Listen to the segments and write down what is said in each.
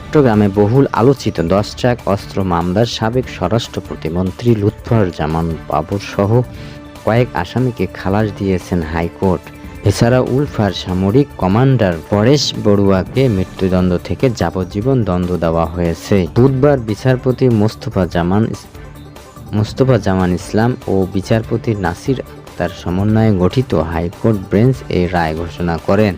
চট্টগ্রামে বহুল আলোচিত দশ ট্রাক অস্ত্র মামলার সাবেক স্বরাষ্ট্র প্রতিমন্ত্রী লুৎফর জামান বাবুর সহ কয়েক আসামিকে খালাস দিয়েছেন হাইকোর্ট। এছাড়া উলফার সামরিক কমান্ডার পরেশ বড়ুয়াকে মৃত্যুদণ্ড থেকে যাবজ্জীবন দণ্ড দেওয়া হয়েছে। বুধবার বিচারপতি মোস্তফা জামান মোস্তফা জামান ইসলাম ও বিচারপতি নাসির আক্তার সমন্বয়ে গঠিত হাইকোর্ট বেঞ্চ এই রায় ঘোষণা করেন।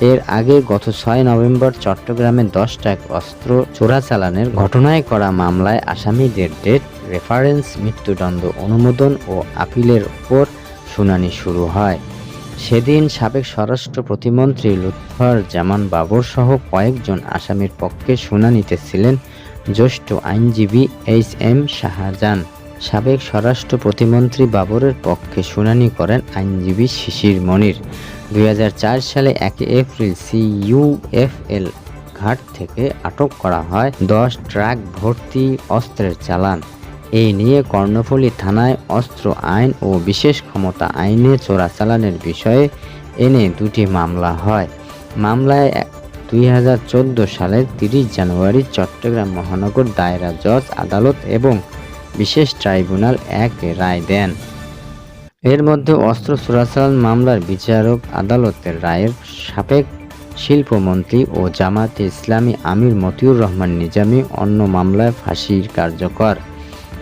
এর আগে গত ছয় নভেম্বর চট্টগ্রামে দশ ট্রাক অস্ত্র চোরাচালানের ঘটনায় করা মামলায় আসামিদের ডেট, রেফারেন্স, মৃত্যুদণ্ড অনুমোদন ও আপিলের ওপর শুনানি শুরু হয়। সেদিন সাবেক স্বরাষ্ট্র প্রতিমন্ত্রী লুৎফর জামান বাবর সহ কয়েকজন আসামির পক্ষে শুনানিতে ছিলেন জ্যেষ্ঠ আইনজীবী এইচ এম শাহজাহান। সাবেক স্বরাষ্ট্র প্রতিমন্ত্রী বাবরের পক্ষে শুনানি করেন আইনজীবী শিশির মনির। দুই হাজার চার সালে একই এপ্রিল সিইউএফএল ঘাট থেকে আটক করা হয় দশ ট্রাক ভর্তি অস্ত্রের চালান। এই নিয়ে কর্ণফুলী থানায় অস্ত্র আইন ও বিশেষ ক্ষমতা আইনে চোরাচালানের বিষয়ে এনে দুটি মামলা হয়। মামলায় দুই হাজার চোদ্দ সালের তিরিশ জানুয়ারি চট্টগ্রাম মহানগর দায়রা জজ আদালত এবং বিশেষ ট্রাইব্যুনাল এক রায় দেন। এর মধ্যে অস্ত্র চোরাচালান মামলার বিচারক, আদালতের রায়ের সাবেক শিল্পমন্ত্রী ও জামাতে ইসলামী আমির মতিউর রহমান নিজামী অন্য মামলায় ফাঁসির কার্যকর।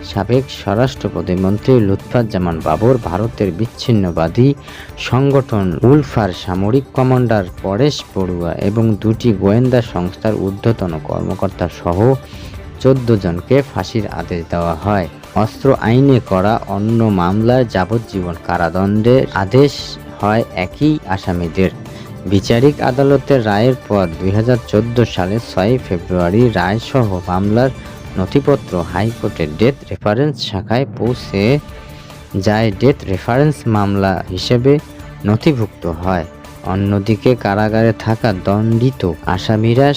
সাবেক স্বরাষ্ট্র প্রতিমন্ত্রী লুৎফাজ্জামান বাবর ভারতের বিচ্ছিন্নবাদী সংগঠন উলফার সামরিক কমান্ডার পরেশ বড়ুয়া এবং দুটি গোয়েন্দা সংস্থার ঊর্ধ্বতন কর্মকর্তা সহ চোদ্দ জনকে ফাঁসির আদেশ দেওয়া হয়। অস্ত্র আইনে করা অন্য মামলার যাবজ্জীবন কারাদণ্ডের আদেশ হয় একই আসামিদের। বিচারিক আদালতের রায়ের পর দুই সালের ছয় ফেব্রুয়ারি রায়সহ মামলার নথিপত্র হাইকোর্টের ডেথ রেফারেন্স শাখায় পৌঁছে যায়। ডেথ রেফারেন্স মামলা হিসেবে নথিভুক্ত হয়। অন্যদিকে কারাগারে থাকা দণ্ডিত আসামিরা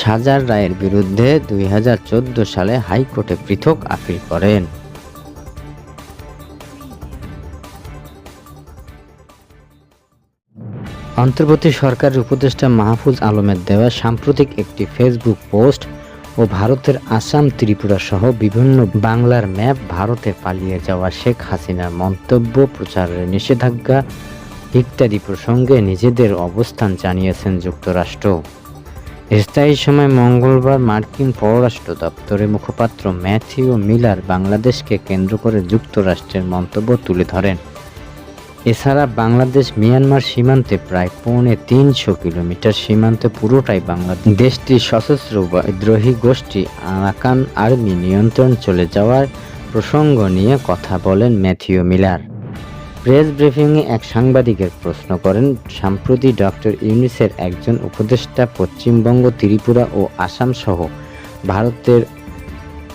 সাজার রায়ের বিরুদ্ধে দুই হাজার চোদ্দ সালে হাইকোর্টে পৃথক আপিল করেন। অন্তর্বর্তী সরকারের উপদেষ্টা মাহফুজ আলমের দেওয়া সাম্প্রতিক একটি ফেসবুক পোস্ট ও ভারতের আসাম ত্রিপুরা সহ বিভিন্ন বাংলার ম্যাপ ভারতে পালিয়ে যাওয়া শেখ হাসিনার মন্তব্য, প্রচারের নিষেধাজ্ঞা ইত্যাদি প্রসঙ্গে নিজেদের অবস্থান জানিয়েছেন যুক্তরাষ্ট্র। স্থায়ী সময় মঙ্গলবার মার্কিন পররাষ্ট্র দপ্তরের মুখপাত্র ম্যাথিউ মিলার বাংলাদেশকে কেন্দ্র করে যুক্তরাষ্ট্রের মন্তব্য তুলে ধরেন। এছাড়া বাংলাদেশ মিয়ানমার সীমান্তে প্রায় পৌনে তিনশো কিলোমিটার সীমান্ত, পুরোটাই বাংলাদেশ। দেশটির সশস্ত্র বিদ্রোহী গোষ্ঠী আরাকান আর্মি নিয়ন্ত্রণ চলে যাওয়ার প্রসঙ্গ নিয়ে কথা বলেন ম্যাথিউ মিলার। প্রেস ব্রিফিংয়ে এক সাংবাদিকের প্রশ্ন করেন, সাম্প্রতি ডক্টর ইউনিসের একজন উপদেষ্টা পশ্চিমবঙ্গ, ত্রিপুরা ও আসাম সহ ভারতের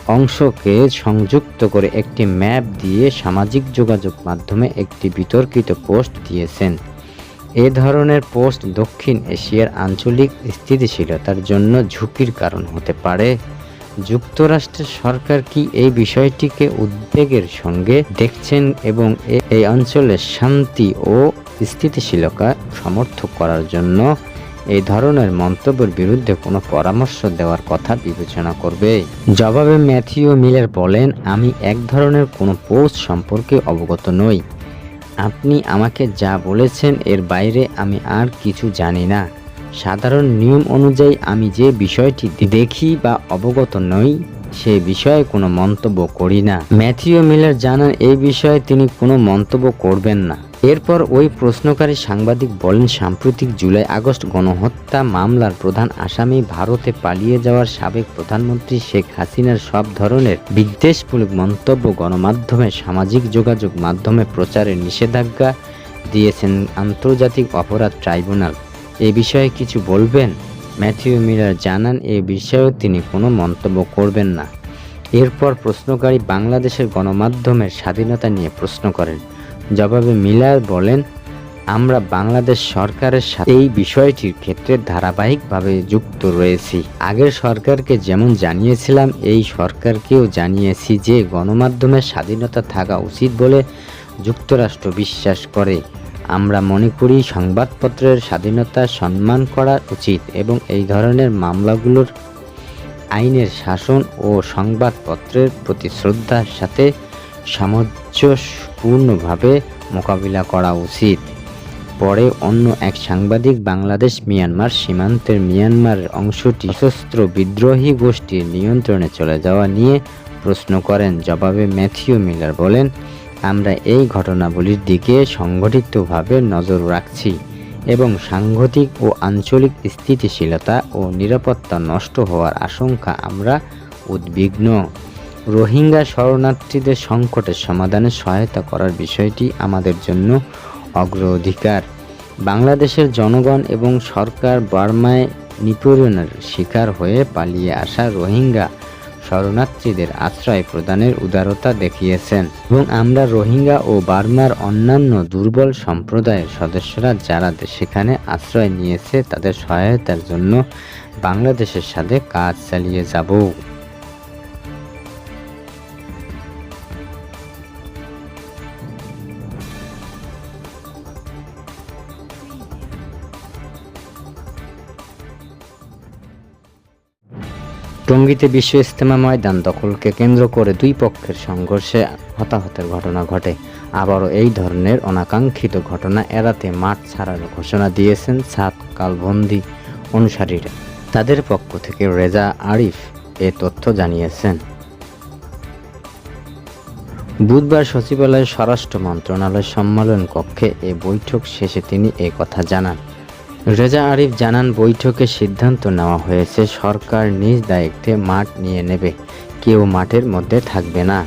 অংশকে সংযুক্ত করে একটি ম্যাপ দিয়ে সামাজিক যোগাযোগ মাধ্যমে একটি বিতর্কিত পোস্ট দিয়েছেন। এ ধরনের পোস্ট দক্ষিণ এশিয়ার আঞ্চলিক স্থিতিশীলতার জন্য ঝুঁকির কারণ হতে পারে। যুক্তরাষ্ট্রের সরকার কি এই বিষয়টিকে উদ্বেগের সঙ্গে দেখছেন এবং এই অঞ্চলের শান্তি ও স্থিতিশীলতা সমর্থক করার জন্য এই ধরনের মন্তব্যের বিরুদ্ধে কোনো পরামর্শ দেওয়ার কথা বিবেচনা করবে। জবাবে ম্যাথিউ মিলার বলেন, আমি এক ধরনের কোনো পোস্ট সম্পর্কে অবগত নই। আপনি আমাকে যা বলেছেন এর বাইরে আমি আর কিছু জানি না। সাধারণ নিয়ম অনুযায়ী আমি যে বিষয়টি দেখি বা অবগত নই, সে বিষয়ে কোনো মন্তব্য করি না। ম্যাথিউ মিলার জানান এই বিষয়ে তিনি কোনো মন্তব্য করবেন না। এরপর ওই প্রশ্নকারী সাংবাদিক বলেন, সাম্প্রতিক জুলাই আগস্ট গণহত্যা মামলার প্রধান আসামি ভারতে পালিয়ে যাওয়ার সাবেক প্রধানমন্ত্রী শেখ হাসিনার সব ধরনের বিদ্বেষমূলক মন্তব্য গণমাধ্যমে, সামাজিক যোগাযোগ মাধ্যমে প্রচারের নিষেধাজ্ঞা দিয়েছেন আন্তর্জাতিক অপরাধ ট্রাইব্যুনাল। এ বিষয়ে কিছু বলবেন? ম্যাথিউ মিলার জানান, এ বিষয়েও তিনি কোনো মন্তব্য করবেন না। এরপর প্রশ্নকারী বাংলাদেশের গণমাধ্যমের স্বাধীনতা নিয়ে প্রশ্ন করেন। জবাবে মিলার বলেন, আমরা বাংলাদেশ সরকারের সাথে এই বিষয়টির ক্ষেত্রে ধারাবাহিকভাবে যুক্ত রয়েছি। আগের সরকারকে যেমন জানিয়েছিলাম, এই সরকারকেও জানিয়েছি যে গণমাধ্যমের স্বাধীনতা থাকা উচিত বলে যুক্তরাষ্ট্র বিশ্বাস করে। আমরা মনে করি সংবাদপত্রের স্বাধীনতা সম্মান করা উচিত এবং এই ধরনের মামলাগুলোর আইনের শাসন ও সংবাদপত্রের প্রতি শ্রদ্ধার সাথে সামঞ্জস্যপূর্ণভাবে মোকাবিলা করা উচিত। পরে অন্য এক সাংবাদিক বাংলাদেশ, মিয়ানমার সীমান্তের মিয়ানমার অংশটি সশস্ত্র বিদ্রোহী গোষ্ঠীর নিয়ন্ত্রণে চলে যাওয়া নিয়ে প্রশ্ন করেন। জবাবে ম্যাথিউ মিলার বলেন, আমরা এই ঘটনাবলীর দিকে সংগঠিতভাবে নজর রাখছি এবং সাংঘাতিক ও আঞ্চলিক স্থিতিশীলতা ও নিরাপত্তা নষ্ট হওয়ার আশঙ্কা আমরা উদ্বিগ্ন। রোহিঙ্গা শরণার্থীদের সংকটের সমাধানে সহায়তা করার বিষয়টি আমাদের জন্য অগ্রাধিকার। বাংলাদেশের জনগণ এবং সরকার বার্মায় নিপীড়নের শিকার হয়ে পালিয়ে আসা রোহিঙ্গা শরণার্থীদের আশ্রয় প্রদানের উদারতা দেখিয়েছেন। এবং আমরা রোহিঙ্গা ও বার্মার অন্যান্য দুর্বল সম্প্রদায়ের সদস্যরা যারা সেখানে আশ্রয় নিয়েছে, তাদের সহায়তার জন্য বাংলাদেশের সাথে কাজ চালিয়ে যাব। টঙ্গীতে বিশ্ব ইজতেমা ময়দান দখলকে কেন্দ্র করে দুই পক্ষের সংঘর্ষে হতাহতের ঘটনা ঘটে। আবারও এই ধরনের অনাকাঙ্ক্ষিত ঘটনা এড়াতে মাঠ ছাড়ার ঘোষণা দিয়েছেন সাত কালবন্দি অনুসারীরা। তাদের পক্ষ থেকে রেজা আরিফ এ তথ্য জানিয়েছেন। বুধবার সচিবালয়ের স্বরাষ্ট্র মন্ত্রণালয় সম্মেলন কক্ষে এ বৈঠক শেষে তিনি এ কথা জানান। রেজা আরিফ জানান, বৈঠকে সিদ্ধান্ত নেওয়া হয়েছে, সরকার নিজ দায়িত্বে মাঠ নিয়ে নেবে, কেউ মাঠের মধ্যে থাকবে না।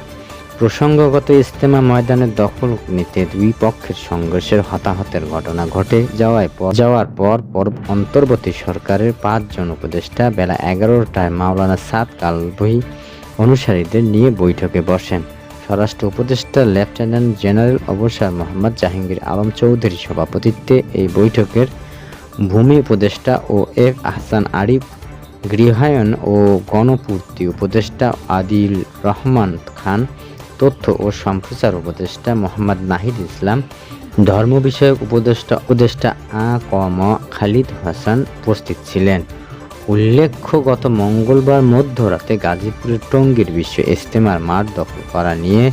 প্রসঙ্গগত ইস্তেমা ময়দানের দখল নিতে দুই পক্ষের সংঘর্ষের হতাহতের ঘটনা ঘটে যাওয়ায় যাওয়ার পর পর অন্তর্বর্তী সরকারের পাঁচজন উপদেষ্টা বেলা এগারোটায় মাওলানা সাত কালবহি অনুসারীদের নিয়ে বৈঠকে বসেন। স্বরাষ্ট্র উপদেষ্টা লেফটেন্যান্ট জেনারেল অবসর মোহাম্মদ জাহাঙ্গীর আলম চৌধুরী সভাপতিত্বে এই বৈঠকের ভূমি উপদেষ্টা ও এফ আহসান আরিফ, গৃহায়ন ও গণপূর্তি উপদেষ্টা আদিল রহমান খান, তথ্য ও সম্প্রচার উপদেষ্টা মোহাম্মদ নাহিদ ইসলাম, ধর্ম বিষয়ক উপদেষ্টা উপদেষ্টা আ ক ম খালিদ হাসান উপস্থিত ছিলেন। উল্লেখ্য, গত মঙ্গলবার মধ্যরাতে গাজীপুরের টঙ্গীর বিশ্ব ইস্তেমার মাঠ দখল করা নিয়ে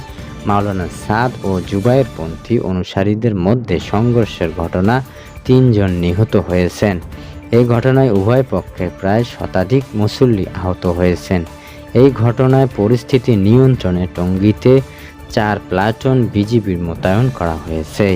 মাওলানা সাদ ও জুবাইরপন্থী অনুসারীদের মধ্যে সংঘর্ষের ঘটনা তিনজন নিহত হয়েছেন। এই ঘটনায় উভয় পক্ষে প্রায় শতাধিক মুসল্লি আহত হয়েছেন। এই ঘটনায় পরিস্থিতি নিয়ন্ত্রণে টঙ্গীতে চার প্লাটুন বিজিবির মোতায়েন করা হয়েছে।